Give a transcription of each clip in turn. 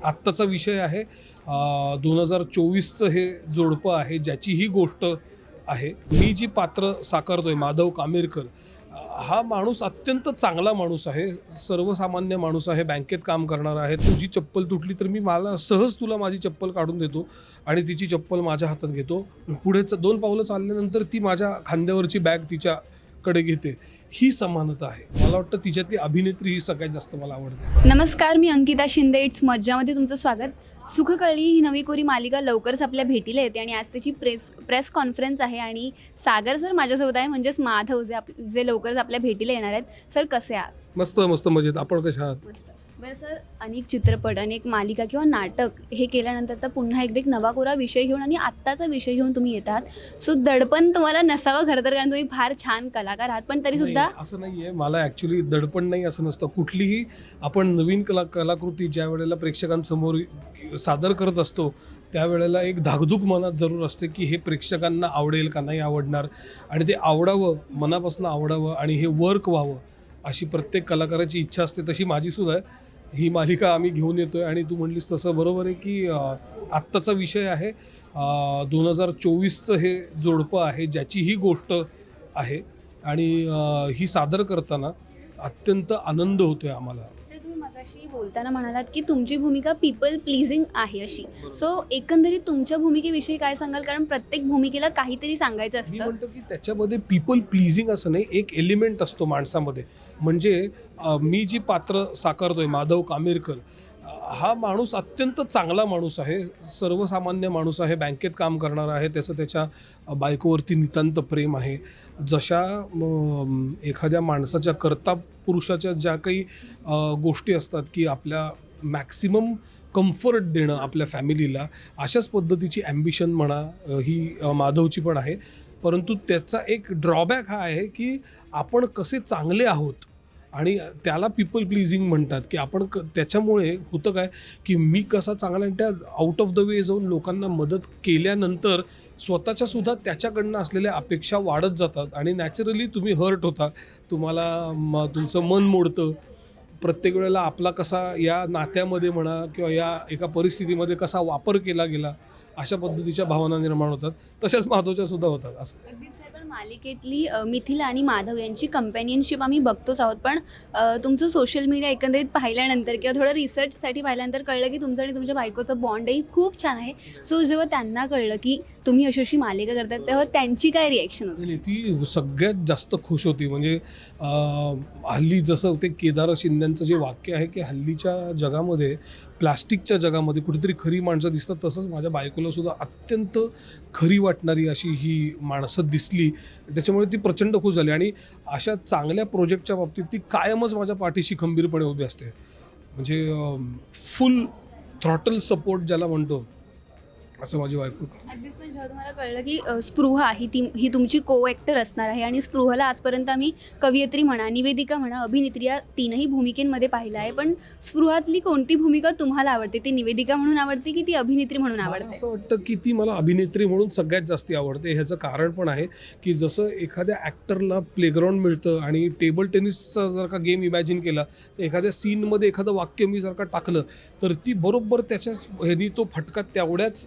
आत्ताचा विषय आहे दोन हजार चोवीसचं हे जोडपं आहे ज्याची ही गोष्ट आहे. मी जी पात्र साकारतोय माधव कामेरकर हा माणूस अत्यंत चांगला माणूस आहे सर्वसामान्य माणूस आहे बँकेत काम करणार आहे. तुझी चप्पल तुटली तर मी मला सहज तुला माझी चप्पल काढून देतो आणि तिची चप्पल माझ्या हातात घेतो. पुढे दोन पावलं चालल्यानंतर ती माझ्या खांद्यावरची बॅग तिच्या तिच्याकडे घेते. ही समानता आहे. मला वाटतं तिच्यातली अभिनेत्री ही सगळ्यात जास्त मला आवडते. नमस्कार मी अंकिता शिंदे. इट्स मज्जामध्ये तुमचं स्वागत. सुखकळी ही नवी कोरी मालिका लवकरच आपल्या भेटीला येते आणि आज त्याची प्रेस प्रेस कॉन्फरन्स आहे आणि सागर सर माझ्यासोबत आहे म्हणजेच माधव जे आप जे लवकरच आपल्या भेटीला येणार आहेत. सर कसे आहात? मस्त मस्त मजेत. आपण कशा आहात? बरं सर अनेक चित्रपट अनेक मालिका किंवा नाटक हे केल्यानंतर तर पुन्हा एकदा एक नवा कोरा विषय घेऊन आणि आत्ताचा विषय घेऊन तुम्ही येतात. सो दडपण तुम्हाला नसावं खरं तर कारण तुम्ही फार छान कलाकार आहात पण तरी सुद्धा नाही, असं नाहीये. मला ऍक्च्युली दडपण नाही असं नसतं. कुठलीही आपण नवीन कला कलाकृती ज्या वेळेला प्रेक्षकांसमोर सादर करत असतो त्यावेळेला एक धाकधूक मनात जरूर असते की हे प्रेक्षकांना आवडेल का नाही आवडणार. आणि ते आवडावं मनापासून आवडावं आणि हे वर्क व्हावं अशी प्रत्येक कलाकाराची इच्छा असते. तशी माझी सुद्धा आहे. ही मालिका आम्ही घेऊन येतोय आणि तू म्हणलीस तसं बरोबर आहे की आत्ताचा विषय आहे. दोन हजार चोवीसचं हे जोडपं आहे ज्याची ही गोष्ट आहे. आणि ही सादर करताना अत्यंत आनंद होतोय आम्हाला. मगाशी बोलताना म्हणालात की तुमची भूमिका पीपल प्लीजिंग आहे अशी. सो एकंदरीत तुमच्या भूमिकेविषयी काय सांगाल? कारण प्रत्येक भूमिकेला काहीतरी सांगायचं मी असतं. म्हणतो की त्याच्यामध्ये पीपल प्लीजिंग असं नाही एक एलिमेंट असतो माणसामध्ये. म्हणजे अ, मी जी पात्र साकारतोय माधव कामेरकर हा माणूस अत्यंत चांगला माणूस आहे. सर्वसामान्य माणूस आहे. बँकेत काम करणारा आहे. त्याचं त्याच्या बायकोवरती नितांत प्रेम आहे. जशा एखाद्या माणसाच्या कर्ता पुरुषाच्या ज्या काही गोष्टी असतात की आपल्या मॅक्सिमम कम्फर्ट देणं आपल्या फॅमिलीला अशाच पद्धतीची ॲम्बिशन म्हणा ही माधवची पण आहे. परंतु त्याचा एक ड्रॉबॅक हा आहे की आपण कसे चांगले आहोत आणि त्याला पीपल प्लीजिंग म्हणतात की आपण क त्याच्यामुळे होतं काय की मी कसा चांगला त्या आउट ऑफ द वे जाऊन लोकांना मदत केल्यानंतर स्वतःच्या सुद्धा त्याच्याकडनं असलेल्या अपेक्षा वाढत जातात आणि नॅचरली तुम्ही हर्ट होता. तुम्हाला म तुमचं मन मोडतं. प्रत्येक वेळेला आपला कसा या नात्यामध्ये म्हणा किंवा या एका परिस्थितीमध्ये कसा वापर केला गेला अशा पद्धतीच्या भावना निर्माण होतात. तशाच महत्त्वाच्या सुद्धा होतात असं. मालिकेतली अ, मिथिला आणि माधव यांची कंपॅनियनशिप आम्ही बघतोच आहोत. पण अ, तुमचं सोशल मीडिया एकंदरीत पाहिल्यानंतर किंवा थोडं रिसर्चसाठी पाहिल्यानंतर कळलं की तुमचं आणि तुमच्या बायकोचं बॉन्डही खूप छान आहे. सो जेव्हा त्यांना कळलं की तुम्ही अशी अशी मालिका करतात तेव्हा त्यांची काय रिॲक्शन होती? ती सगळ्यात जास्त खुश होती. म्हणजे हल्ली जसं ते केदार शिंद्यांचं जे वाक्य आहे की हल्लीच्या जगामध्ये प्लास्टिकच्या जगामध्ये कुठेतरी खरी माणसं दिसतात तसंच माझ्या बायकोला सुद्धा अत्यंत खरी वाटणारी अशी ही माणसं दिसली. त्याच्यामुळे ती प्रचंड खुश झाली. आणि अशा चांगल्या प्रोजेक्टच्या बाबतीत ती कायमच माझ्या पाठीशी खंबीरपणे उभी असते. म्हणजे फुल थ्रॉटल सपोर्ट ज्याला म्हणतो असं माझी. अगदीच पण जेव्हा तुम्हाला कळलं की अ, स्पृहा ही ती ही तुमची को ॲक्टर असणार आहे आणि स्पृहाला आजपर्यंत आम्ही कवयित्री म्हणा निवेदिका म्हणा अभिनेत्री या तीनही भूमिकेंमध्ये पाहिलं आहे. पण स्पृहातली कोणती भूमिका तुम्हाला आवडते? ती निवेदिका म्हणून आवडते की ती अभिनेत्री म्हणून मला आवडते? असं वाटतं की ती मला अभिनेत्री म्हणून सगळ्यात जास्ती आवडते. ह्याचं कारण पण आहे की जसं एखाद्या ॲक्टरला प्लेग्राऊंड मिळतं आणि टेबल टेनिसचा जर का गेम इमॅजिन केला तर एखाद्या सीनमध्ये एखादं वाक्य मी जर का टाकलं तर ती बरोबर त्याच्याच ह्यानी तो फटका तेवढ्याच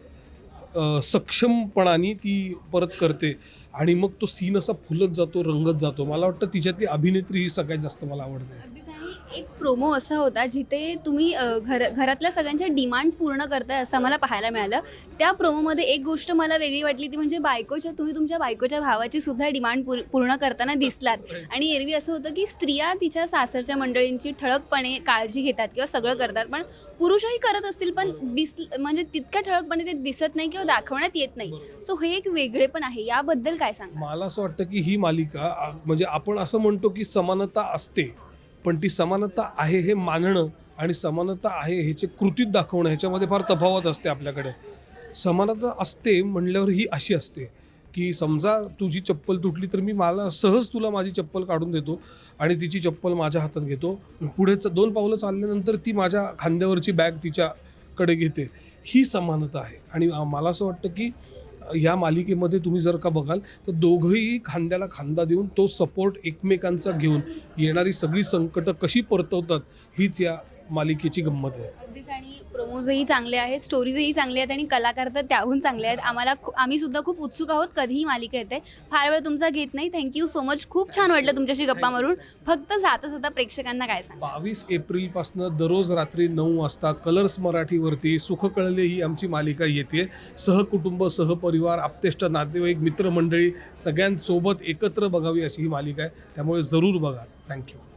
सक्षमपणाने ती परत करते. आणि मग तो सीन असा फुलत जातो रंगत जातो. मला वाटतं तिच्यातली अभिनेत्री ही सगळ्यात जास्त मला आवडते. एक प्रोमो असा होता जिथे तुम्ही अ, घर घरातल्या सगळ्यांच्या डिमांड्स पूर्ण करताय असं आम्हाला पाहायला मिळालं. त्या प्रोमोमध्ये एक गोष्ट मला वेगळी वाटली ती म्हणजे बायकोच्या तुम्ही तुमच्या बायकोच्या भावाची सुद्धा डिमांड पूर पूर्ण करताना दिसलात. आणि एरवी असं होतं की स्त्रिया तिच्या सासरच्या मंडळींची ठळकपणे काळजी घेतात किंवा सगळं करतात. पण पुरुषही करत असतील पण दिस म्हणजे तितक्या ठळकपणे ते दिसत नाही किंवा दाखवण्यात येत नाही. सो हे एक वेगळे पण आहे. याबद्दल काय सांगा मला असं वाटतं की ही मालिका आ, म्हणजे आपण असं म्हणतो की समानता असते. पण ती समानता आहे हे मानणं आणि समानता आहे ह्याचे कृतीत दाखवणं ह्याच्यामध्ये फार तफावत असते आपल्याकडे. समानता असते म्हणल्यावर ही अशी असते की समजा तुझी चप्पल तुटली तर मी मला सहज तुला माझी चप्पल काढून देतो आणि तिची चप्पल माझ्या हातात घेतो. पुढे च- दोन पावलं चालल्यानंतर ती माझ्या खांद्यावरची बॅग तिच्याकडे घेते. ही समानता आहे. आणि मला असं वाटतं की या मालिकेमध्ये तुम्ही जर का बघाल तर दोघंही खांद्याला खांदा देऊन तो सपोर्ट एकमेकांचा घेऊन येणारी सगळी संकटं कशी परतवतात हीच या मालिकेची गंमत आहे. अगदीच. आणि प्रोमोजही चांगले आहेत स्टोरीजही चांगले आहेत आणि कलाकार तर त्याहून चांगले आहेत. आम्हाला खू- आम्ही सुद्धा खूप उत्सुक आहोत कधी ही मालिका येते. फार वेळ तुमचा घेत नाही. थँक्यू सो मच खूप छान वाटलं तुमच्याशी गप्पा मारून. फक्त जाता जाता प्रेक्षकांना काय सांग बावीस एप्रिलपासनं दररोज रात्री नऊ वाजता कलर्स मराठीवरती सुख कळले ही आमची मालिका येते. सहकुटुंब सहपरिवार आपतेष्ट नातेवाईक मित्रमंडळी सगळ्यांसोबत एकत्र बघावी अशी ही मालिका आहे. त्यामुळे जरूर बघा. थँक्यू